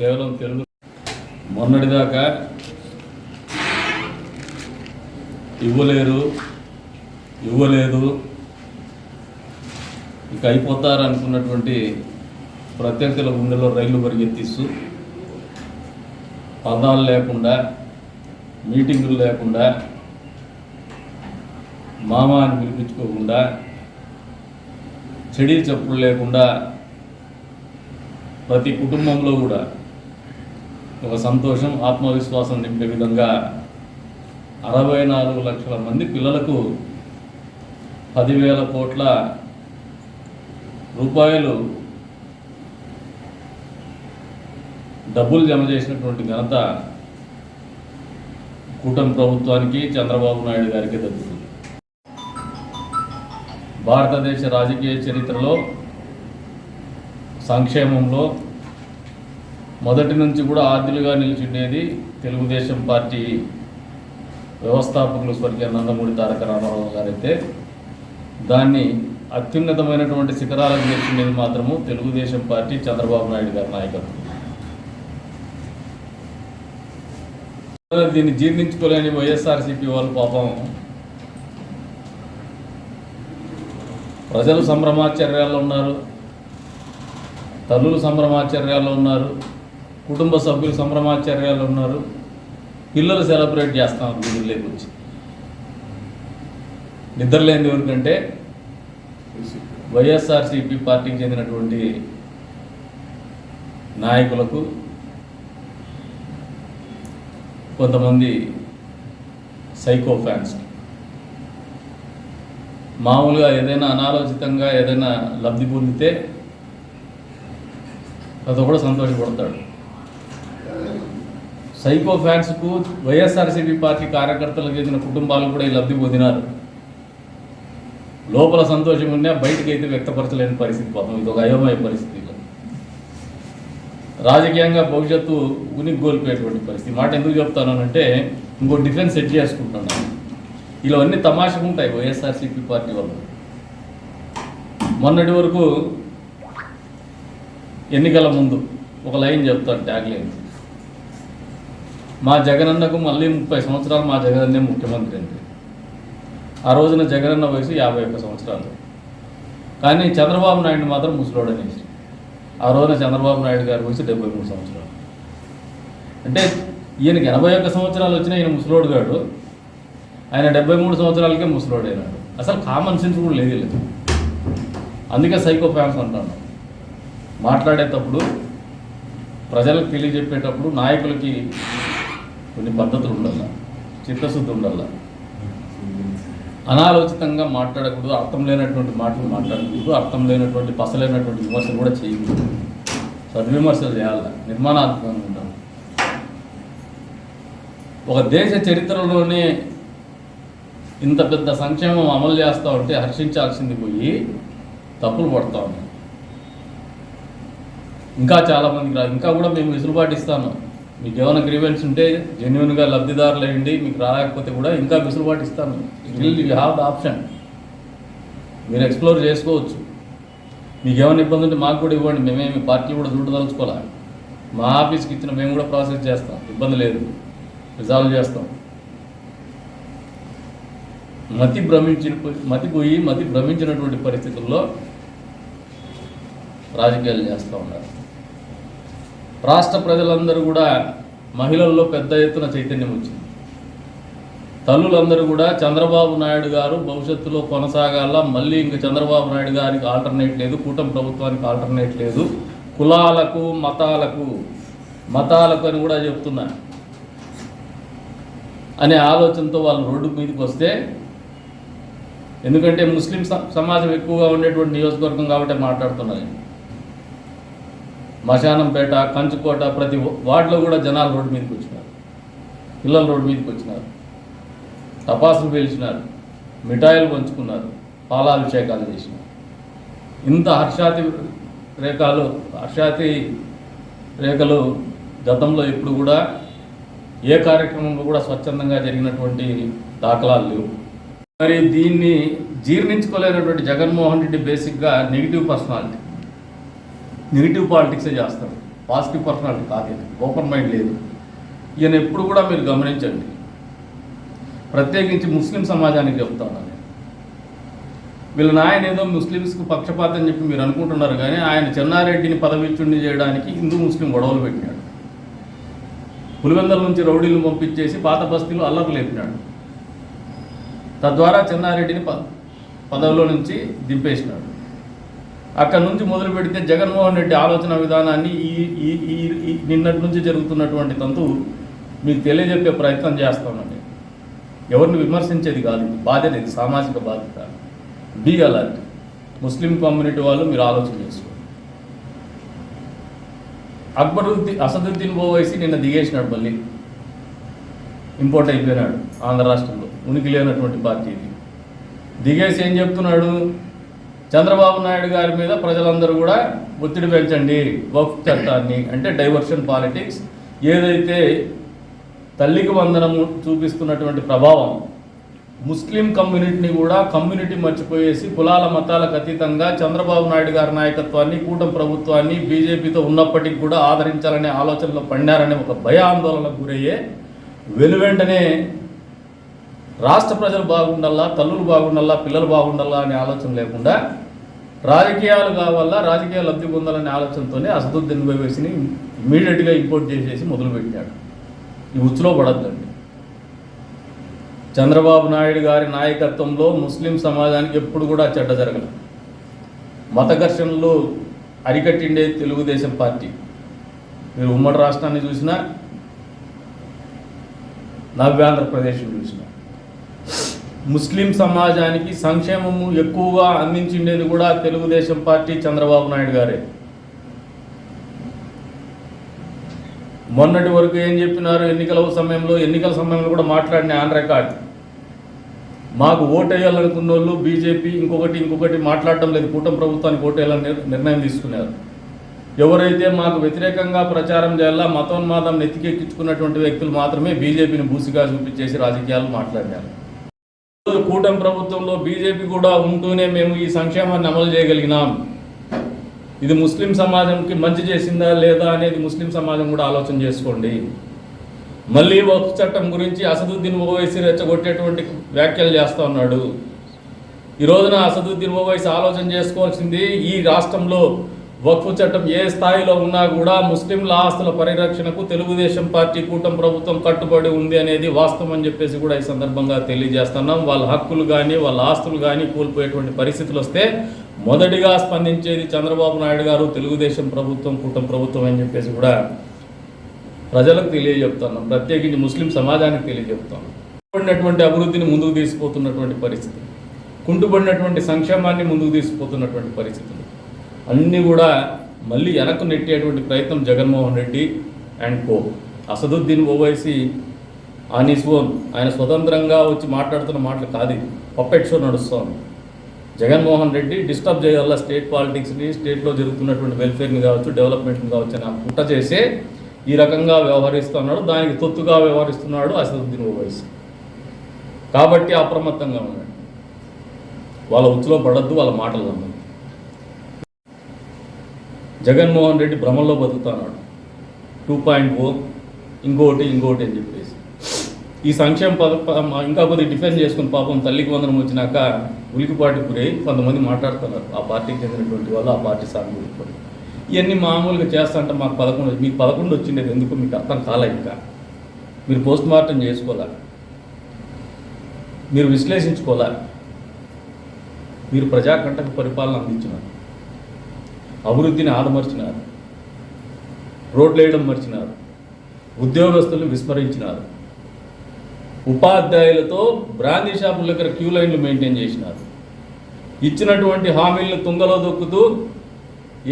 కేవలం తెలుగు. మొన్నటిదాకా ఇవ్వలేరు ఇవ్వలేదు. ఇక అయిపోతారు అనుకున్నటువంటి ప్రత్యర్థుల గుండెలో రైలు పరిగెత్తిస్తూ పదాలు లేకుండా మీటింగులు లేకుండా మామ అని పిలిపించుకోకుండా చెడి చెప్పులు లేకుండా ప్రతి కుటుంబంలో కూడా ఒక సంతోషం ఆత్మవిశ్వాసం నింపే విధంగా అరవై నాలుగు లక్షల మంది పిల్లలకు పదివేల కోట్ల రూపాయలు డబ్బులు జమ చేసినటువంటి ఘనత కూటమి ప్రభుత్వానికి చంద్రబాబు నాయుడు గారికి దక్కుతుంది. భారతదేశ రాజకీయ చరిత్రలో సంక్షేమంలో మొదటి నుంచి కూడా ఆద్యులుగా నిలిచిండేది తెలుగుదేశం పార్టీ వ్యవస్థాపకులు స్వర్గీయ నందమూరి తారక రామారావు గారైతే. దాన్ని అత్యున్నతమైనటువంటి శిఖరాలకు నిలిచిండేది మాత్రము తెలుగుదేశం పార్టీ చంద్రబాబు నాయుడు గారి నాయకత్వం. దీన్ని జీర్ణించుకోలేని వైఎస్ఆర్సీపీ వాళ్ళు పాపం ప్రజలు సంభ్రమాచర్యాల్లో ఉన్నారు తల్లులు సంభ్రమాచర్యాల్లో ఉన్నారు కుటుంబ సభ్యులు సంభ్రమాచార్యాలు ఉన్నారు. పిల్లలు సెలబ్రేట్ చేస్తున్నారు గుడిలోకి వచ్చి. నిద్రలేని ఎవరికంటే వైఎస్ఆర్సీపీ పార్టీకి చెందినటువంటి నాయకులకు కొంతమంది సైకో ఫ్యాన్స్. మామూలుగా ఏదైనా అనాలోచితంగా ఏదైనా లబ్ధి పొందితే అది కూడా సంతోషపడతాడు. సైకో ఫ్యాన్స్కు వైఎస్ఆర్సీపీ పార్టీ కార్యకర్తలకు చెందిన కుటుంబాలు కూడా ఈ లబ్ధి పొందినారు. లోపల సంతోషం ఉన్నా బయటికి అయితే వ్యక్తపరచలేని పరిస్థితి పాపం. ఇది ఒక అయోమయ పరిస్థితి రాజకీయంగా భవిష్యత్తు ఉనికి కోల్పోయేటువంటి పరిస్థితి మాట ఎందుకు చెప్తానంటే ఇంకో డిఫెన్స్ సెట్ చేసుకుంటున్నాను. ఇలా అన్ని తమాషకు ఉంటాయి వైఎస్ఆర్సీపీ పార్టీ వాళ్ళు మొన్నటి వరకు ఎన్నికల ముందు ఒక లైన్ చెప్తాను ట్యాగ్ లైన్ మా జగనన్నకు మళ్ళీ ముప్పై సంవత్సరాలు మా జగనన్నే ముఖ్యమంత్రి అండి ఆ రోజున జగనన్న వయసు యాభై ఒక్క సంవత్సరాలు. కానీ చంద్రబాబు నాయుడు మాత్రం ముసలోడు అనేసి ఆ రోజున చంద్రబాబు నాయుడు గారి వయసు డెబ్బై మూడు సంవత్సరాలు. అంటే ఈయనకి ఎనభై ఒక్క సంవత్సరాలు వచ్చినా ఈయన ముసలోడు గాడు ఆయన డెబ్బై మూడు సంవత్సరాలకే ముసలోడు అయినాడు అసలు కామన్ సెన్స్ కూడా లేదు లేదు అందుకే సైకో ఫ్యాన్స్ అంటాను. మాట్లాడేటప్పుడు ప్రజలకు తెలియజెప్పేటప్పుడు నాయకులకి కొన్ని పద్ధతులు ఉండాల. చిత్తశుద్ధి ఉండాల. అనాలోచితంగా మాట్లాడకూడదు అర్థం లేనటువంటి మాటలు మాట్లాడకూడదు అర్థం లేనటువంటి పసలేనటువంటి విమర్శలు కూడా చేయకూడదు. సద్విమర్శలు చేయాలి నిర్మాణాత్మకంగా ఉండాలి. ఒక దేశ చరిత్రలోనే ఇంత పెద్ద సంక్షేమం అమలు చేస్తూ ఉంటే హర్షించాల్సింది పోయి తప్పులు పడతా ఉన్నాయి. ఇంకా చాలామందికి రా ఇంకా కూడా మేము వెసులుబాటు ఇస్తాను. మీకు ఏమైనా గ్రీవెన్స్ ఉంటే జెన్యున్గా లబ్ధిదారులు అయ్యండి మీకు రాలేకపోతే కూడా ఇంకా వెసులుబాటు ఇస్తాను. Still you have the option మీరు ఎక్స్ప్లోర్ చేసుకోవచ్చు. మీకు ఏమైనా ఇబ్బంది ఉంటే మాకు కూడా ఇవ్వండి మేమేమి పార్టీ కూడా చూడదలుచుకోవాలి? మా ఆఫీస్కి ఇచ్చిన మేము కూడా ప్రాసెస్ చేస్తాం ఇబ్బంది లేదు. రిజాల్వ్ చేస్తాం. మతి భ్రమించిన మతి పోయి మతి భ్రమించినటువంటి పరిస్థితుల్లో రాజకీయాలు చేస్తూ ఉన్నారు. రాష్ట్ర ప్రజలందరూ కూడా మహిళల్లో పెద్ద ఎత్తున చైతన్యం వచ్చింది. తల్లులందరూ కూడా చంద్రబాబు నాయుడు గారు భవిష్యత్తులో కొనసాగాల మళ్ళీ ఇంక చంద్రబాబు నాయుడు గారికి ఆల్టర్నేట్ లేదు కూటమి ప్రభుత్వానికి ఆల్టర్నేట్ లేదు. కులాలకు మతాలకు మతాలకు అని కూడా చెప్తున్నా. అనే ఆలోచనతో వాళ్ళు రోడ్డు మీదకి వస్తే ఎందుకంటే ముస్లిం స- సమాజం ఎక్కువగా ఉండేటువంటి నియోజకవర్గం కాబట్టి మాట్లాడుతున్నారు మశానంపేట కంచుకోట ప్రతి వార్డులో కూడా జనాలు రోడ్డు మీదకి వచ్చినారు. పిల్లలు రోడ్డు మీదకి వచ్చినారు. టపాసులు పేల్చినారు. మిఠాయిలు పంచుకున్నారు. పాలాభిషేకాలు చేసినారు. ఇంత హర్షాతి రేఖలు హర్షాతి రేఖలు గతంలో ఇప్పుడు కూడా ఏ కార్యక్రమంలో కూడా స్వచ్ఛందంగా జరిగినటువంటి దాఖలాలు లేవు. మరి దీన్ని జీర్ణించుకోలేనటువంటి జగన్మోహన్ రెడ్డి బేసిక్గా నెగిటివ్ పర్సనాలిటీ. నెగిటివ్ పాలిటిక్సే చేస్తాడు పాజిటివ్ పర్సనాలిటీ కాదు ఈయన. ఓపెన్ మైండ్ లేదు. ఈయన ఎప్పుడు కూడా మీరు గమనించండి. ప్రత్యేకించి ముస్లిం సమాజానికి చెప్తాను వీళ్ళ నాయన ఏదో ముస్లిమ్స్కి పక్షపాతం చెప్పి మీరు అనుకుంటున్నారు కానీ ఆయన చెన్నారెడ్డిని పదవిచ్చుండి చేయడానికి హిందూ ముస్లిం గొడవలు పెట్టినాడు. పులివెందల నుంచి రౌడీలు పంపించేసి పాత బస్తీలో అల్లర్లు లేపినాడు. తద్వారా చెన్నారెడ్డిని ప పదవిలో నుంచి దింపేసినాడు. అక్కడ నుంచి మొదలు పెడితే జగన్మోహన్ రెడ్డి ఆలోచన విధానాన్ని ఈ ఈ ఈ నిన్నటి నుంచి జరుగుతున్నటువంటి తంతు మీకు తెలియజెప్పే ప్రయత్నం చేస్తామండి. ఎవరిని విమర్శించేది కాదు ఇది బాధ్యత ఇది సామాజిక బాధ్యత. Be alert. ముస్లిం కమ్యూనిటీ వాళ్ళు మీరు ఆలోచన చేసుకోండి. అక్బరుద్దీన్ అసదుద్దీన్ ఓవైసీ నిన్న దిగేసినాడు మళ్ళీ. ఇంపోర్ట్ అయిపోయినాడు ఆంధ్ర రాష్ట్రంలో. ఉనికి లేనటువంటి పార్టీ ఇది. దిగేసి ఏం చెప్తున్నాడు? చంద్రబాబు నాయుడు గారి మీద ప్రజలందరూ కూడా ఒత్తిడి పెంచండి. వక్ఫ్ చట్టాన్ని అంటే డైవర్షన్ పాలిటిక్స్. ఏదైతే తల్లికి వందనము చూపిస్తున్నటువంటి ప్రభావం ముస్లిం కమ్యూనిటీని కూడా కమ్యూనిటీ మర్చిపోయేసి కులాల మతాలకు అతీతంగా చంద్రబాబు నాయుడు గారి నాయకత్వాన్ని కూటమి ప్రభుత్వాన్ని బీజేపీతో ఉన్నప్పటికీ కూడా ఆదరించాలనే ఆలోచనలో పడినారనే ఒక భయ ఆందోళనకు గురయ్యే వెలువెంటనే రాష్ట్ర ప్రజలు బాగుండాలా తల్లులు బాగుండాలా పిల్లలు బాగుండాలా అనే ఆలోచన లేకుండా రాజకీయాలు కావాలా రాజకీయ లబ్ధి పొందాలనే ఆలోచనతోనే అసదుద్దీన్ ఓవైసీని ఇమీడియట్గా ఇంపోర్ట్ చేసేసి మొదలుపెట్టాడు. ఈ ఉచ్చులో పడద్దండి. చంద్రబాబు నాయుడు గారి నాయకత్వంలో ముస్లిం సమాజానికి ఎప్పుడు కూడా చెడ్డ జరగలేదు మత ఘర్షణలు అరికట్టిండే తెలుగుదేశం పార్టీ. మీరు ఉమ్మడి రాష్ట్రాన్ని చూసినా నవ్యాంధ్రప్రదేశ్ చూసినా. ముస్లిం సమాజానికి సంక్షేమము ఎక్కువగా అందించిండేది కూడా తెలుగుదేశం పార్టీ చంద్రబాబు నాయుడు గారే. మొన్నటి వరకు ఏం చెప్పినారు? ఎన్నికల సమయంలో ఎన్నికల సమయంలో కూడా మాట్లాడిన ఆన్ రికార్డ్ మాకు ఓటేయాలనుకున్న వాళ్ళు బీజేపీ ఇంకొకటి ఇంకొకటి మాట్లాడటం లేదు. కూటమి ప్రభుత్వానికి ఓటేయాలని నిర్- నిర్ణయం తీసుకున్నారు. ఎవరైతే మాకు వ్యతిరేకంగా ప్రచారం చేయాలా మతోన్మాదం నెత్తికెక్కించుకున్నటువంటి వ్యక్తులు మాత్రమే బీజేపీని బూసిగా చూపించేసి రాజకీయాలు మాట్లాడారు కూటమి ప్రభుత్వంలో బీజేపీ కూడా ఉంటూనే మేము ఈ సంక్షేమాన్ని అమలు చేయగలిగినాం. ఇది ముస్లిం సమాజంకి మంచి చేసిందా లేదా అనేది ముస్లిం సమాజం కూడా ఆలోచన చేసుకోండి. మళ్ళీ వక్ఫ్ చట్టం గురించి అసదుద్దీన్ ఓవైసీ రెచ్చగొట్టేటువంటి వ్యాఖ్యలు చేస్తూ ఉన్నాడు. ఈ రోజున అసదుద్దీన్ ఓవైసీ ఆలోచన చేసుకోవాల్సింది ఈ రాష్ట్రంలో వక్ఫ్ చట్టం ఏ స్థాయిలో ఉన్నా కూడా ముస్లింల ఆస్తుల పరిరక్షణకు తెలుగుదేశం పార్టీ కూటమి ప్రభుత్వం కట్టుబడి ఉంది అనేది వాస్తవం అని చెప్పేసి కూడా ఈ సందర్భంగా తెలియజేస్తున్నాం. వాళ్ళ హక్కులు కానీ వాళ్ళ ఆస్తులు కానీ కోల్పోయేటువంటి పరిస్థితులు వస్తే మొదటిగా స్పందించేది చంద్రబాబు నాయుడు గారు తెలుగుదేశం ప్రభుత్వం కూటమి ప్రభుత్వం అని చెప్పేసి కూడా ప్రజలకు తెలియజెప్తున్నాం ప్రత్యేకించి ముస్లిం సమాజానికి తెలియజెప్తాం కుంటుపడినటువంటి అభివృద్ధిని ముందుకు తీసుకుపోతున్నటువంటి పరిస్థితి. కుంటుపడినటువంటి సంక్షేమాన్ని ముందుకు తీసుకుపోతున్నటువంటి పరిస్థితులు అన్నీ కూడా మళ్ళీ వెనక్కు నెట్టేటువంటి ప్రయత్నం Jaganmohan Reddy and co. Asaduddin Owaisi on own ఆయన స్వతంత్రంగా వచ్చి మాట్లాడుతున్న మాటలు కాదు పప్పెట్ షో నడుస్తోంది. జగన్మోహన్ రెడ్డి డిస్టర్బ్ చేయాల స్టేట్ పాలిటిక్స్ని స్టేట్లో జరుగుతున్నటువంటి వెల్ఫేర్ని కావచ్చు డెవలప్మెంట్ని కావచ్చు అని పుట్ట కుట్ర చేసే ఈ రకంగా వ్యవహరిస్తున్నాడు. దానికి తొత్తుగా వ్యవహరిస్తున్నాడు అసదుద్దీన్ ఓవైసీ. కాబట్టి అప్రమత్తంగా ఉన్నాడు వాళ్ళ ఉచ్చులో పడద్దు వాళ్ళ మాటలు జగన్మోహన్ రెడ్డి భ్రమంలో బతుకుతున్నాడు టూ పాయింట్ ఓ ఇంకోటి ఇంకోటి అని చెప్పేసి. ఈ సంక్షేమ పద ఇంకా కొద్దిగా డిఫెండ్ చేసుకుని పాపం తల్లికి వందనం వచ్చినాక ఉలికిపాటి గురై కొంతమంది మాట్లాడుతున్నారు. ఆ పార్టీకి చెందినటువంటి వాళ్ళు ఆ పార్టీ సానుభూతి ఇవన్నీ మామూలుగా చేస్తాంటే మాకు పదకొండు మీకు పదకొండు వచ్చిండేది ఎందుకు? మీకు అర్థం కాలే ఇంకా? మీరు పోస్ట్ మార్టం చేసుకోవాలా? మీరు విశ్లేషించుకోవాలా? మీరు ప్రజాకంటక పరిపాలన అందించినారు. అభివృద్ధిని ఆదమర్చినారు రోడ్లు వేయడం మర్చినారు. ఉద్యోగస్తులను విస్మరించినారు. ఉపాధ్యాయులతో బ్రాందీ షాపుల దగ్గర క్యూ లైన్లు మెయింటైన్ చేసినారు. ఇచ్చినటువంటి హామీలను తుంగలో దొక్కుతూ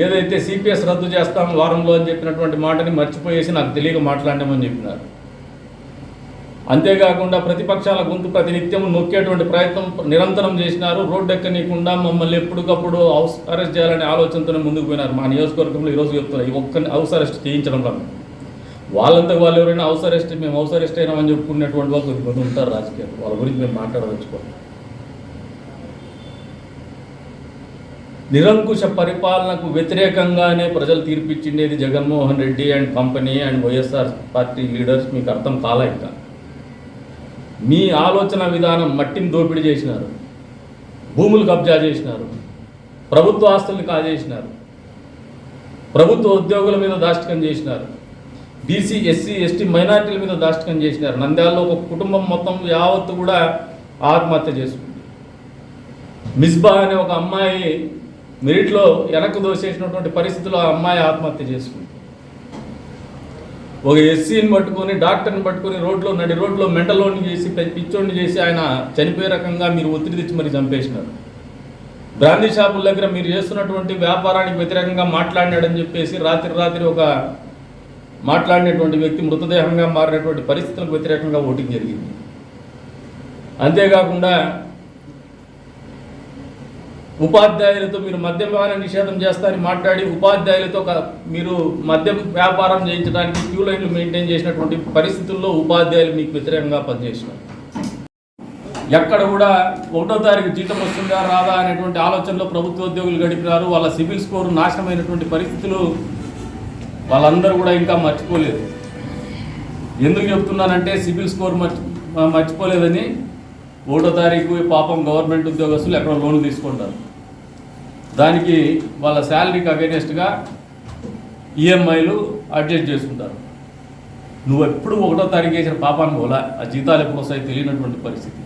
ఏదైతే సిపిఎస్ రద్దు చేస్తాం వారంలో అని చెప్పినటువంటి మాటని మర్చిపోయేసి నాకు తెలియక మాట్లాడమని చెప్పినారు. అంతేకాకుండా ప్రతిపక్షాల గొంతు ప్రతినిత్యం నొక్కేటువంటి ప్రయత్నం నిరంతరం చేసినారు. రోడ్డు ఎక్కనీయకుండా మమ్మల్ని ఎప్పటికప్పుడు హౌస్ అరెస్ట్ చేయాలనే ఆలోచనతోనే ముందుకు పోయినారు. మా నియోజకవర్గంలో ఈరోజు చెప్తున్నారు ఈ ఒక్క హౌస్ అరెస్ట్ చేయించడం వల్ల వాళ్ళంతా వాళ్ళు ఎవరైనా హౌస్ అరెస్ట్ మేము హౌస్ అరెస్ట్ అయినామని చెప్పుకునేటువంటి వాళ్ళు కొద్దిమంది ఉంటారు రాజకీయాలు. వాళ్ళ గురించి మేము మాట్లాడదలుచుకోవాలి. నిరంకుశ పరిపాలనకు వ్యతిరేకంగానే ప్రజలు తీర్పిచ్చిండేది Jaganmohan Reddy and company and YSR party leaders. మీకు అర్థం కాలా ఇంకా? మీ ఆలోచన విధానం మట్టిని దోపిడీ చేసినారు. భూములు కబ్జా చేసినారు. ప్రభుత్వ ఆస్తుల్ని కాజేసినారు. ప్రభుత్వ ఉద్యోగుల మీద దాష్టికం చేసినారు. బీసీ ఎస్సీ ఎస్టీ మైనార్టీల మీద దాష్టికం చేసినారు. నంద్యాలలో ఒక కుటుంబం మొత్తం యావత్తు కూడా ఆత్మహత్య చేసుకుంది. మిస్బా అనే ఒక అమ్మాయి మెరిట్లో వెనక్కు దోసేసినటువంటి పరిస్థితిలో ఆ అమ్మాయి ఆత్మహత్య చేసుకుంది. ఒక ఎస్సీని పట్టుకొని డాక్టర్ని పట్టుకొని రోడ్లో నడి రోడ్లో మెంటలోని చేసి పిచ్చోడిని చేసి ఆయన చనిపోయే రకంగా మీరు ఒత్తిడి తెచ్చి మరి చంపేసినారు. బ్రాందీ షాపుల దగ్గర మీరు చేస్తున్నటువంటి వ్యాపారానికి వ్యతిరేకంగా మాట్లాడినాడని చెప్పేసి రాత్రి రాత్రి ఒక మాట్లాడినటువంటి వ్యక్తి మృతదేహంగా మారినటువంటి పరిస్థితులకు వ్యతిరేకంగా ఓటింగ్ జరిగింది. అంతేకాకుండా ఉపాధ్యాయులతో మీరు మద్యపాన నిషేధం చేస్తారని మాట్లాడి ఉపాధ్యాయులతో మీరు మద్యం వ్యాపారం చేయించడానికి క్యూ లైన్లు మెయింటైన్ చేసినటువంటి పరిస్థితుల్లో ఉపాధ్యాయులు మీకు వ్యతిరేకంగా పనిచేసినారు ఎక్కడ కూడా ఒకటో తారీఖు జీతం వస్తుందా రాదా అనేటువంటి ఆలోచనలో ప్రభుత్వ ఉద్యోగులు గడిపినారు. వాళ్ళ సివిల్ స్కోర్ నాశనమైనటువంటి పరిస్థితులు వాళ్ళందరూ కూడా ఇంకా మర్చిపోలేదు. ఎందుకు చెప్తున్నానంటే సిబిల్ స్కోర్ మర్చి మర్చిపోలేదని ఒకటో తారీఖు పాపం గవర్నమెంట్ ఉద్యోగస్తులు ఎక్కడ లోన్ తీసుకుంటారు. దానికి వాళ్ళ శాలరీకి అగేనెస్ట్గా ఈఎంఐలు అడ్జస్ట్ చేసుకుంటారు నువ్వు ఎప్పుడు ఒకటో తారీఖు వేసిన పాపాన్ని పోలా ఆ జీతాలు ఎప్పుడు వస్తాయి తెలియనటువంటి పరిస్థితి.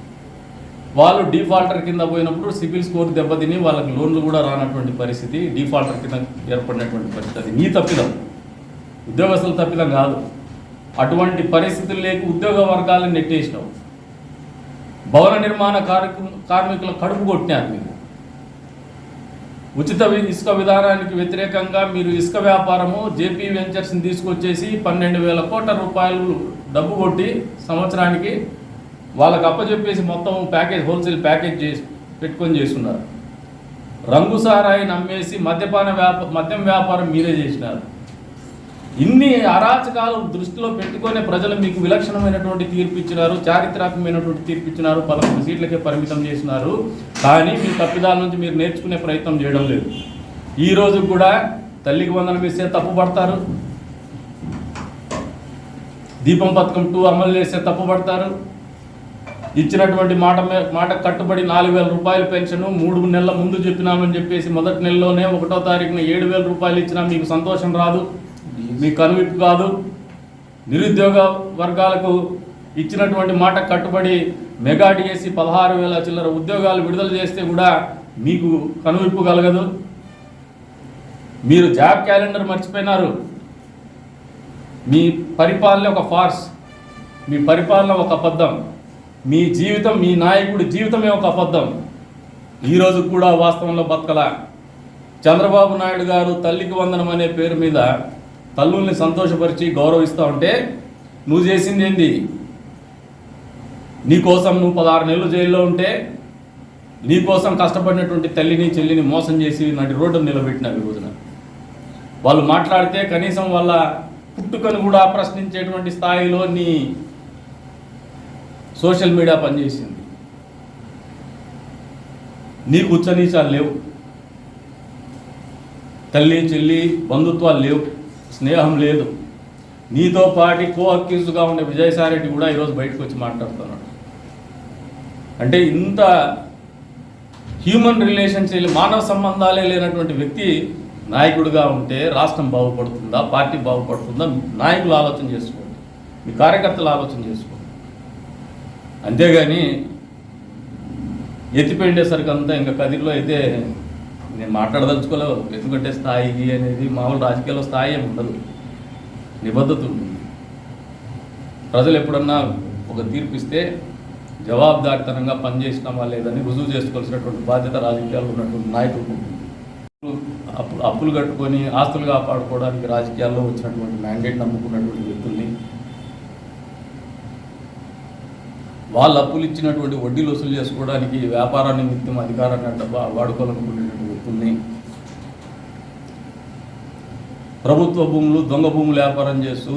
వాళ్ళు డిఫాల్టర్ కింద పోయినప్పుడు సిబిల్ స్కోర్ దెబ్బతిని వాళ్ళకి లోన్లు కూడా రానటువంటి పరిస్థితి డిఫాల్టర్ కింద ఏర్పడినటువంటి పరిస్థితి. అది నీ తప్పిదం. ఉద్యోగస్తుల తప్పిదం కాదు. అటువంటి పరిస్థితులు లేక ఉద్యోగ వర్గాలను నెట్టేసినావు. భవన నిర్మాణ కార్మికు కార్మికుల కడుపు కొట్టినారు మీరు. ఉచిత ఇసుక విధానానికి వ్యతిరేకంగా మీరు ఇసుక వ్యాపారము జేపీ వెంచర్స్ని తీసుకొచ్చేసి పన్నెండు వేల కోట్ల రూపాయలు డబ్బు కొట్టి సంవత్సరానికి వాళ్ళకి అప్పచెప్పేసి మొత్తం ప్యాకేజ్ హోల్సేల్ ప్యాకేజ్ చేసి పెట్టుకొని చేస్తున్నారు. రంగు సారాయిని అమ్మేసి మద్యపాన వ్యాప మద్యం వ్యాపారం మీరే చేసినారు. ఇన్ని అరాచకాలు దృష్టిలో పెట్టుకునే ప్రజలు మీకు విలక్షణమైనటువంటి తీర్పు ఇచ్చినారు చారిత్రాత్మకమైనటువంటి తీర్పు ఇచ్చినారు పదకొండు సీట్లకే పరిమితం చేసినారు. కానీ మీ తప్పిదాల నుంచి మీరు నేర్చుకునే ప్రయత్నం చేయడం లేదు. ఈ రోజు కూడా తల్లికి వందనం వేస్తే తప్పు పడతారు. దీపం పథకం టూ అమలు చేస్తే తప్పు పడతారు. ఇచ్చినటువంటి మాట మాట కట్టుబడి నాలుగు వేల రూపాయల పెన్షన్ మూడు నెలల ముందు చెప్పినామని చెప్పేసి మొదటి నెలలోనే ఒకటో తారీఖున ఏడు వేల రూపాయలు ఇచ్చినా మీకు సంతోషం రాదు. మీ కనువిప్పు కాదు నిరుద్యోగ వర్గాలకు ఇచ్చినటువంటి మాట కట్టుబడి మెగా డిఎస్సి పదహారు వేల చిల్లర ఉద్యోగాలు విడుదల చేస్తే కూడా మీకు కనువిప్పు కలగదు. మీరు జాబ్ క్యాలెండర్ మర్చిపోయినారు. మీ పరిపాలన ఒక ఫార్స్ మీ పరిపాలన ఒక అబద్ధం మీ జీవితం మీ నాయకుడి జీవితమే ఒక అబద్ధం. ఈరోజు కూడా వాస్తవంలో బతకల. చంద్రబాబు నాయుడు గారు తల్లికి వందనం అనే పేరు మీద తల్లుల్ని సంతోషపరిచి గౌరవిస్తూ ఉంటే నువ్వు చేసింది ఏంది? నీకోసం నువ్వు పదహారు నెలలు జైల్లో ఉంటే నీకోసం కష్టపడినటువంటి తల్లిని చెల్లిని మోసం చేసి నాటి రోడ్డు నిలబెట్టినావు ఈ రోజున. వాళ్ళు మాట్లాడితే కనీసం వాళ్ళ పుట్టుకను కూడా ప్రశ్నించేటువంటి స్థాయిలో నీ సోషల్ మీడియా పనిచేసింది. నీకు ఉచ్చనీచాలు లేవు. తల్లి చెల్లి బంధుత్వాలు లేవు. స్నేహం లేదు. నీతో పాటి కో అక్యూజ్గా ఉండే విజయసాయిరెడ్డి కూడా ఈరోజు బయటకు వచ్చి మాట్లాడుతున్నాడు. అంటే ఇంత హ్యూమన్ రిలేషన్స్ మానవ సంబంధాలే లేనటువంటి వ్యక్తి నాయకుడిగా ఉంటే రాష్ట్రం బాగుపడుతుందా పార్టీ బాగుపడుతుందా? నాయకులు ఆలోచన చేసుకోండి. మీ కార్యకర్తలు ఆలోచన చేసుకోండి. అంతేగాని ఎత్తిపెండేసరికి అంతా ఇంకా కదిరిలో అయితే నేను మాట్లాడదలుచుకోలేవు. ఎందుకంటే స్థాయి అనేది మామూలు రాజకీయాల్లో స్థాయి ఏమి ఉండదు. నిబద్ధత ఉంటుంది. ప్రజలు ఎప్పుడన్నా ఒక తీర్పు ఇస్తే జవాబుదారితనంగా పనిచేసినామా లేదని రుజువు చేసుకోవాల్సినటువంటి బాధ్యత రాజకీయాల్లో ఉన్నటువంటి నాయకులకు ఉంటుంది. అప్పులు కట్టుకొని ఆస్తులు కాపాడుకోవడానికి రాజకీయాల్లో వచ్చినటువంటి మ్యాండేట్ నమ్ముకున్నటువంటి వ్యక్తుల్ని వాళ్ళు అప్పులు ఇచ్చినటువంటి వడ్డీలు వసూలు చేసుకోవడానికి వ్యాపార నిమిత్తం అధికారాన్ని వాడుకోవాలనుకుంటున్నారు. వాడుకోవాలనుకునేటువంటి ప్రభుత్వ భూములు దొంగ భూములు వ్యాపారం చేస్తూ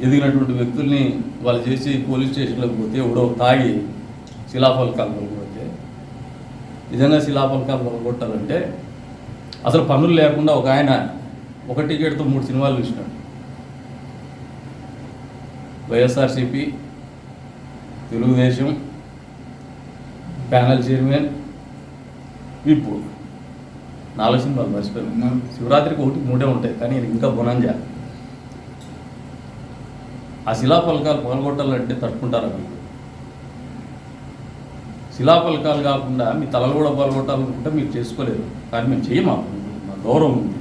ఎదిగినటువంటి వ్యక్తుల్ని వాళ్ళు చేసి పోలీస్ స్టేషన్లోకి పోతే ఎవడో తాగి శిలాఫలకాలు పోతే నిజంగా శిలాఫలకాలు కొట్టాలంటే అసలు పనులు లేకుండా ఒక ఆయన ఒక టికెట్తో మూడు సినిమాలు చూసినాడు YSRCP Telugu Desam panel chairman whip నాలుగు సినిమాలు మర్చిపోయాను. శివరాత్రికి ఒకటి మూడే ఉంటాయి కానీ ఇది ఇంకా బొనంజా. ఆ శిలాఫలకాలు పగలగొట్టాలంటే తట్టుకుంటారా మీకు శిలాఫలకాలు కాకుండా మీ తలలు కూడా పగలగొట్టాలనుకుంటే మీరు చేసుకోలేరు. కానీ మేము చేయమా మా గౌరవం ఉంది.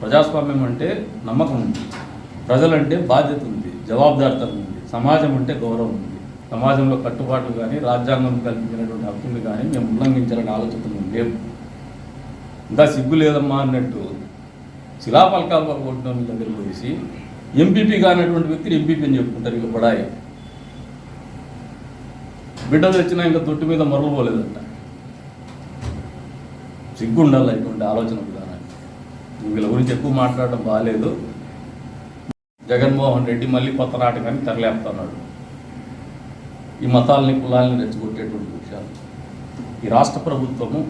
ప్రజాస్వామ్యం అంటే నమ్మకం ఉంది. ప్రజలంటే బాధ్యత ఉంది జవాబుదారితనం ఉంది సమాజం అంటే గౌరవం ఉంది. సమాజంలో కట్టుబాట్లు కానీ రాజ్యాంగం కల్పించినటువంటి హక్కులు కానీ మేము ఉల్లంఘించాలని ఆలోచన లేవు ఇంకా సిగ్గు లేదమ్మా అన్నట్టు శిలాపలకాలు కొట్టడం వాళ్ళ పోసి ఎంపీపీ కానటువంటి వ్యక్తిని ఎంపీపీ అని చెప్పుకుంటారు ఇక బడాయి. బిడ్డ వచ్చినా ఇంకా తొట్టు మీద మరలు పోలేదంట. సిగ్గు ఉండాలి ఇటువంటి ఆలోచన విధానానికి. వీళ్ళ గురించి ఎక్కువ మాట్లాడడం బాగాలేదు జగన్మోహన్ రెడ్డి మళ్ళీ కొత్త నాటకాన్ని తరలేపుతున్నాడు. ఈ మతాలని కులాలని రెచ్చగొట్టేటువంటి విషయాలు. ఈ రాష్ట్ర ప్రభుత్వము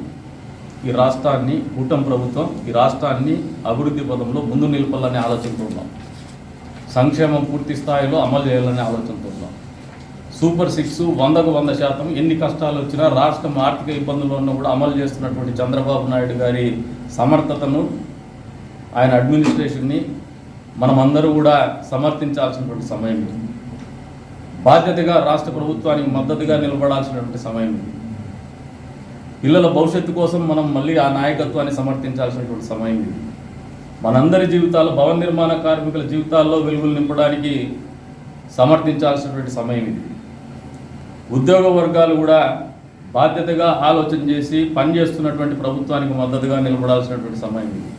ఈ రాష్ట్రాన్ని కూటమి ప్రభుత్వం ఈ రాష్ట్రాన్ని అభివృద్ధి పదంలో ముందు నిలపాలని ఆలోచనతో సంక్షేమం పూర్తి స్థాయిలో అమలు చేయాలనే ఆలోచనతో ఉన్నాం. సూపర్ సిక్స్ వందకు వంద శాతం ఎన్ని కష్టాలు వచ్చినా రాష్ట్రం ఆర్థిక ఇబ్బందుల్లో ఉన్నా కూడా అమలు చేస్తున్నటువంటి చంద్రబాబు నాయుడు గారి సమర్థతను ఆయన అడ్మినిస్ట్రేషన్ని మనమందరూ కూడా సమర్థించాల్సినటువంటి సమయం ఇది. బాధ్యతగా రాష్ట్ర ప్రభుత్వానికి మద్దతుగా నిలబడాల్సినటువంటి సమయం ఇది. పిల్లల భవిష్యత్తు కోసం మనం మళ్ళీ ఆ నాయకత్వాన్ని సమర్థించాల్సినటువంటి సమయం ఇది. మనందరి జీవితాలు భవన నిర్మాణ కార్మికుల జీవితాల్లో వెలుగులు నింపడానికి సమర్థించాల్సినటువంటి సమయం ఇది. ఉద్యోగ వర్గాలు కూడా బాధ్యతగా ఆలోచన చేసి పనిచేస్తున్నటువంటి ప్రభుత్వానికి మద్దతుగా నిలబడాల్సినటువంటి సమయం ఇది.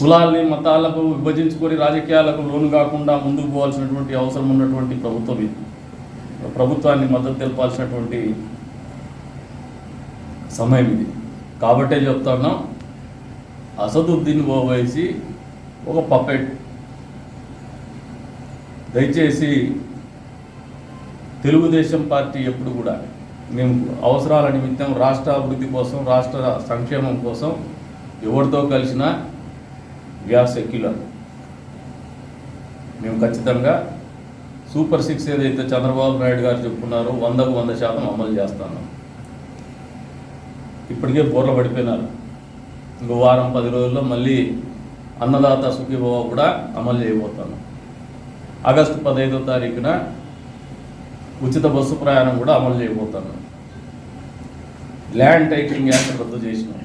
కులాల్ని మతాలకు విభజించుకొని రాజకీయాలకు లోను కాకుండా ముందుకు పోవాల్సినటువంటి అవసరం ఉన్నటువంటి ప్రభుత్వం ఇది. ప్రభుత్వాన్ని మద్దతు తెలపాల్సినటువంటి సమయం ఇది. కాబట్టే చెప్తున్నాం అసదుద్దీన్ ఓవైసి ఒక పపెట్ దయచేసి తెలుగుదేశం పార్టీ ఎప్పుడు కూడా మేము అవసరాల నిమిత్తం రాష్ట్ర అభివృద్ధి కోసం రాష్ట్ర సంక్షేమం కోసం ఎవరితో కలిసినా వ్యాస్ సెక్యులర్ మేము ఖచ్చితంగా సూపర్ సిక్స్ ఏదైతే చంద్రబాబు నాయుడు గారు చెప్పుకున్నారో వందకు వంద శాతం అమలు చేస్తాను. ఇప్పటికే బోర్ల పడిపోయినారు. ఇంకో వారం పది రోజుల్లో మళ్ళీ అన్నదాత సుఖీభవ కూడా అమలు చేయబోతాను. ఆగస్టు పదహైదో తారీఖున ఉచిత బస్సు ప్రయాణం కూడా అమలు చేయబోతాను. ల్యాండ్ టైటిలింగ్ యాక్ట్ రద్దు చేసినాం.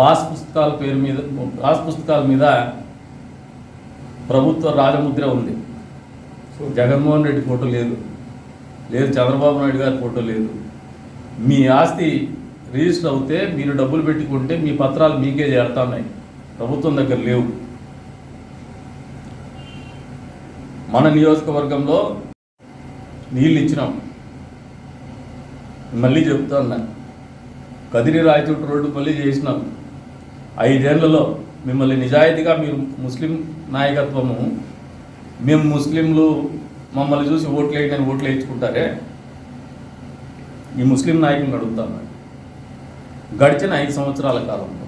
పాస్ పుస్తకాల పేరు మీద పాస్ పుస్తకాల మీద ప్రభుత్వ రాజముద్ర ఉంది. జగన్మోహన్ రెడ్డి ఫోటో లేదు. లేదు చంద్రబాబు నాయుడు గారి ఫోటో లేదు. మీ ఆస్తి రిజిస్టర్ అవుతే మీరు డబ్బులు పెట్టుకుంటే మీ పత్రాలు మీకే చేరుతున్నాయి. ప్రభుత్వం దగ్గర లేవు. మన నియోజకవర్గంలో నీళ్ళు ఇచ్చినాం. మళ్ళీ చెప్తున్నా కదిరి రాయచోటు రోడ్డు మళ్ళీ చేసినాం. ఐదేళ్ళలో మిమ్మల్ని నిజాయితీగా మీరు ముస్లిం నాయకత్వము మేము ముస్లింలు మమ్మల్ని చూసి ఓట్లు వేయడానికి ఓట్లు వేయించుకుంటారే? ఈ ముస్లిం నాయకులను అడుగుతాను. గడిచిన ఐదు సంవత్సరాల కాలంలో.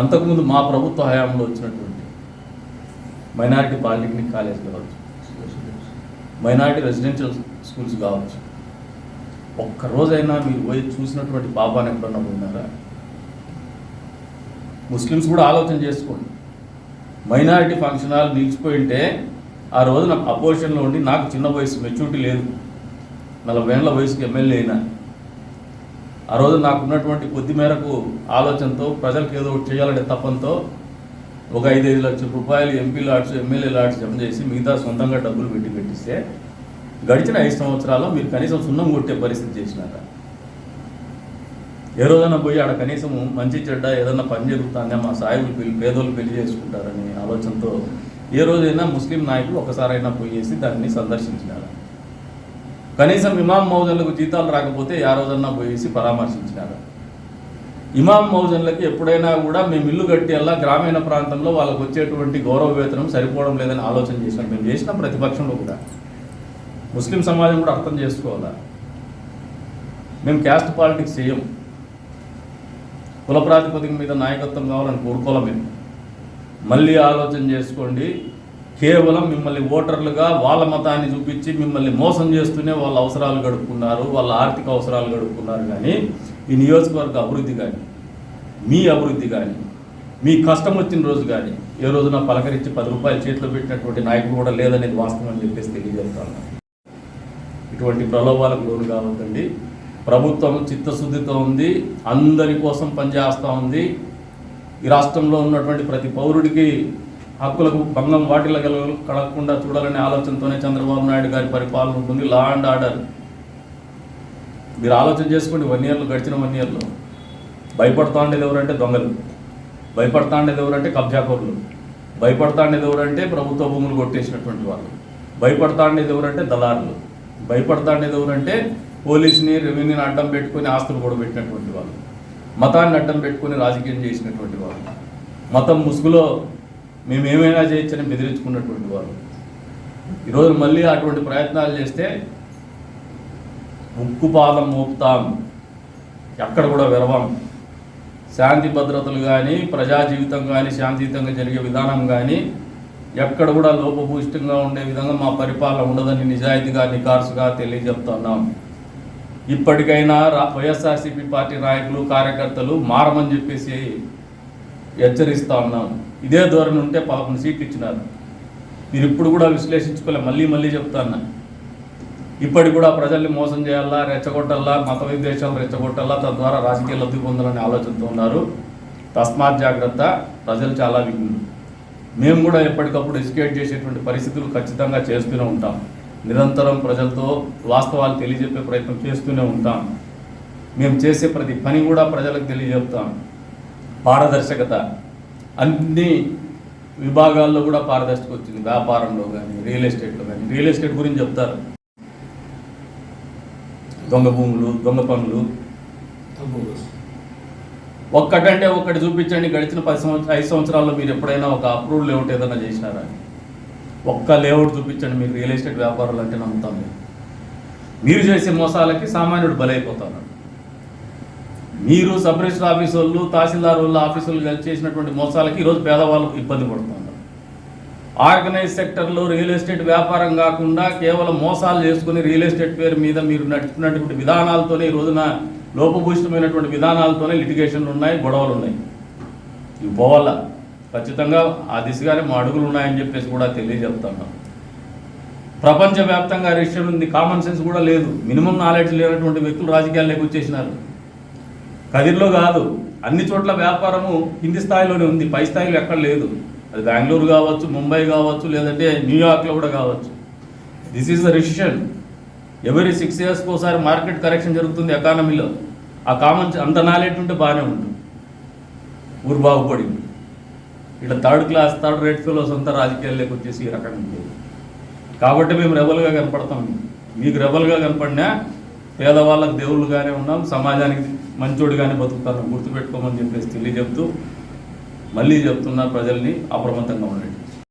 అంతకుముందు మా ప్రభుత్వ హయాంలో వచ్చినటువంటి మైనారిటీ పాలిటెక్నిక్ కాలేజ్ కావచ్చు మైనారిటీ రెసిడెన్షియల్ స్కూల్స్ కావచ్చు ఒక్కరోజైనా మీరు పోయి చూసినటువంటి పాపాన్ని ఎప్పుడన్నా పోయినారా? ముస్లిమ్స్ కూడా ఆలోచన చేసుకోండి. మైనారిటీ ఫంక్షన్ హాల్ నిలిచిపోయి ఉంటే ఆ రోజు నాకు అపోజిషన్లో ఉండి నాకు చిన్న వయసు మెచ్యూరిటీ లేదు. నలభై ఏళ్ళ వయసుకి ఎమ్మెల్యే అయినా. ఆ రోజు నాకు ఉన్నటువంటి కొద్ది మేరకు ఆలోచనతో ప్రజలకు ఏదో ఒకటి చేయాలనే తపంతో ఒక ఐదైదు లక్షల రూపాయలు ఎంపీ లాడ్స్ ఎమ్మెల్యే లాట్స్ జమ చేసి మిగతా సొంతంగా డబ్బులు పెట్టి పెట్టిస్తే గడిచిన ఐదు సంవత్సరాల్లో మీరు కనీసం సున్నం కొట్టే పరిస్థితి చేసినారా? ఏ రోజైనా పోయి ఆడ కనీసం మంచి చెడ్డ ఏదన్నా పని జరుగుతుందా మా సాయిబులు పెళ్ళి పేదోళ్ళు పెళ్ళి చేసుకుంటారని ఆలోచనతో ఏ రోజైనా ముస్లిం నాయకులు ఒకసారైనా పోయేసి దాన్ని సందర్శించినారా. కనీసం ఇమాం మౌజన్లకు జీతాలు రాకపోతే ఆ రోజన్నా పోయేసి పరామర్శించినారు. ఇమాం మౌజన్లకి ఎప్పుడైనా కూడా మేము ఇల్లు కట్టేలా గ్రామీణ ప్రాంతంలో వాళ్ళకు వచ్చేటువంటి గౌరవ వేతనం సరిపోవడం లేదని ఆలోచన చేసినాం. మేము చేసిన ప్రతిపక్షంలో కూడా. ముస్లిం సమాజం కూడా అర్థం చేసుకోవాలా? మేము క్యాస్ట్ పాలిటిక్స్ చేయం. కుల ప్రాతిపదిక మీద నాయకత్వం కావాలని కోరుకోవాలి మేము మళ్ళీ ఆలోచన చేసుకోండి. కేవలం మిమ్మల్ని ఓటర్లుగా వాళ్ళ మతాన్ని చూపించి మిమ్మల్ని మోసం చేస్తూనే వాళ్ళ అవసరాలు గడుపుకున్నారు వాళ్ళ ఆర్థిక అవసరాలు గడుపుకున్నారు కానీ ఈ నియోజకవర్గ అభివృద్ధి కానీ మీ అభివృద్ధి కానీ మీ కష్టం వచ్చిన రోజు కానీ ఏ రోజున పలకరించి పది రూపాయలు చేతిలో పెట్టినటువంటి నాయకుడు కూడా లేదనేది వాస్తవం అని చెప్పేసి తెలియజేస్తాను ఇటువంటి ప్రలోభాలకు లోను కావద్దండి. ప్రభుత్వం చిత్తశుద్ధితో ఉంది అందరి కోసం పనిచేస్తూ ఉంది. ఈ రాష్ట్రంలో ఉన్నటువంటి ప్రతి పౌరుడికి హక్కులకు భంగం వాటిల్ల కలగకుండా చూడాలనే ఆలోచనతోనే చంద్రబాబు నాయుడు గారి పరిపాలన ఉంటుంది. లా అండ్ ఆర్డర్ మీరు ఆలోచన చేసుకోండి వన్ ఇయర్లో గడిచిన వన్ ఇయర్లో భయపడతా ఉండేది ఎవరంటే దొంగలు. భయపడతా ఉండేది ఎవరంటే కబ్జాకోర్లు భయపడతా ఉండేది ఎవరంటే ప్రభుత్వ భూములు కొట్టేసినటువంటి వాళ్ళు. భయపడతా ఉండేది ఎవరంటే దళారులు. భయపడతా ఉండేది ఎవరంటే పోలీసుని రెవెన్యూని అడ్డం పెట్టుకొని ఆస్తులు కూడా పెట్టినటువంటి వాళ్ళు. మతాన్ని అడ్డం పెట్టుకొని రాజకీయం చేసినటువంటి వాళ్ళు. మతం ముసుగులో మేము ఏమైనా చేయొచ్చని బెదిరించుకున్నటువంటి వాళ్ళు. ఈరోజు మళ్ళీ అటువంటి ప్రయత్నాలు చేస్తే ఉక్కుపాదం మోపుతాం. ఎక్కడ కూడా విరవం శాంతి భద్రతలు కానీ ప్రజా జీవితం కానీ శాంతియుతంగా జరిగే విధానం కానీ ఎక్కడ కూడా లోపభూయిష్టంగా ఉండే విధంగా మా పరిపాలన ఉండదని నిజాయితీగా నికార్సుగా తెలియజెప్తున్నాం ఇప్పటికైనా రా- వైఎస్ఆర్సీపీ పార్టీ నాయకులు కార్యకర్తలు మారమని చెప్పేసి హెచ్చరిస్తూ ఉన్నాం ఇదే ధోరణి ఉంటే పదకొండు సీట్లు ఇచ్చినారు. మీరు ఇప్పుడు కూడా విశ్లేషించుకోలే మళ్ళీ మళ్ళీ చెప్తాను ఇప్పటికి కూడా ప్రజల్ని మోసం చేయాలా రెచ్చగొట్టాలా మత విద్వేషాలు రెచ్చగొట్టాలా తద్వారా రాజకీయ లబ్ధి పొందాలనే ఆలోచనతో ఉన్నారు. తస్మాత్ జాగ్రత్త ప్రజలు చాలా విఘ్నులు. మేము కూడా ఎప్పటికప్పుడు ఎస్కేట్ చేసేటువంటి పరిస్థితులు ఖచ్చితంగా చేస్తూనే ఉంటాం. నిరంతరం ప్రజలతో వాస్తవాలు తెలియజెప్పే ప్రయత్నం చేస్తూనే ఉంటాం. మేము చేసే ప్రతి పని కూడా ప్రజలకు తెలియజెప్తాం. పారదర్శకత. అన్ని విభాగాల్లో కూడా పారదర్శకత వచ్చింది. వ్యాపారంలో కానీ రియల్ ఎస్టేట్లో కానీ రియల్ ఎస్టేట్ గురించి చెప్తారు. దొంగ భూములు దొంగ పనులు. ఒక్కటంటే ఒక్కటి చూపించండి. గడిచిన పది సంవత్సరాలు ఐదు సంవత్సరాల్లో మీరు ఎప్పుడైనా ఒక అప్రూవల్ లేఅవుట్ ఏదైనా చేసినారా? ఒక్క లేఅవుట్ చూపించండి మీరు రియల్ ఎస్టేట్ వ్యాపారాలు అంటే నమ్ముతాం మీరు మీరు చేసే మోసాలకి సామాన్యుడు బలైపోతాడు. మీరు సబ్ రిజిస్టర్ ఆఫీస్ వాళ్ళు తహసీల్దార్ వాళ్ళు ఆఫీసులు కలిసి చేసినటువంటి మోసాలకి ఈరోజు పేదవాళ్ళు ఇబ్బంది పడుతున్నారు. ఆర్గనైజ్ సెక్టర్లో రియల్ ఎస్టేట్ వ్యాపారం కాకుండా కేవలం మోసాలు చేసుకుని రియల్ ఎస్టేట్ పేరు మీద మీరు నడుపుతున్నటువంటి విధానాలతోనే ఈ రోజున లోపభూయిష్టమైనటువంటి విధానాలతోనే లిటిగేషన్లు ఉన్నాయి గొడవలు ఉన్నాయి. ఇవి పోవాలా? ఖచ్చితంగా ఆ దిశగానే మా అడుగులు ఉన్నాయని చెప్పేసి కూడా తెలియజెప్తున్నాం ప్రపంచవ్యాప్తంగా రిజిస్టర్ ఉంది కామన్ సెన్స్ కూడా లేదు. మినిమం నాలెడ్జ్ లేనటువంటి వ్యక్తులు రాజకీయాల్లోకి వచ్చేసినారు. కదిర్లో కాదు అన్ని చోట్ల వ్యాపారము కింది స్థాయిలోనే ఉంది పై స్థాయిలో ఎక్కడ లేదు. అది బెంగళూరు కావచ్చు ముంబై కావచ్చు లేదంటే న్యూయార్క్లో కూడా కావచ్చు. This is the recession every six ఇయర్స్కి ఒకసారి మార్కెట్ కరెక్షన్ జరుగుతుంది ఎకానమీలో. ఆ కామన్ అంత నాలెడ్జ్ ఉంటే బాగానే ఉంటుంది. ఊరు బాగుపడింది. ఇట్లా third class third rate fellows సొంత రాజకీయాల్లోకి వచ్చేసి ఈ రకంగా లేదు కాబట్టి మేము రెబల్గా కనపడతాం. మీకు రెబల్గా కనపడినా పేదవాళ్ళకి దేవుళ్ళుగానే ఉన్నాం సమాజానికి మంచోడుగానే బతుకుతాను గుర్తుపెట్టుకోమని చెప్పేసి తెలియజెప్తూ మళ్ళీ చెప్తున్నా ప్రజల్ని అప్రమత్తంగా ఉండండి.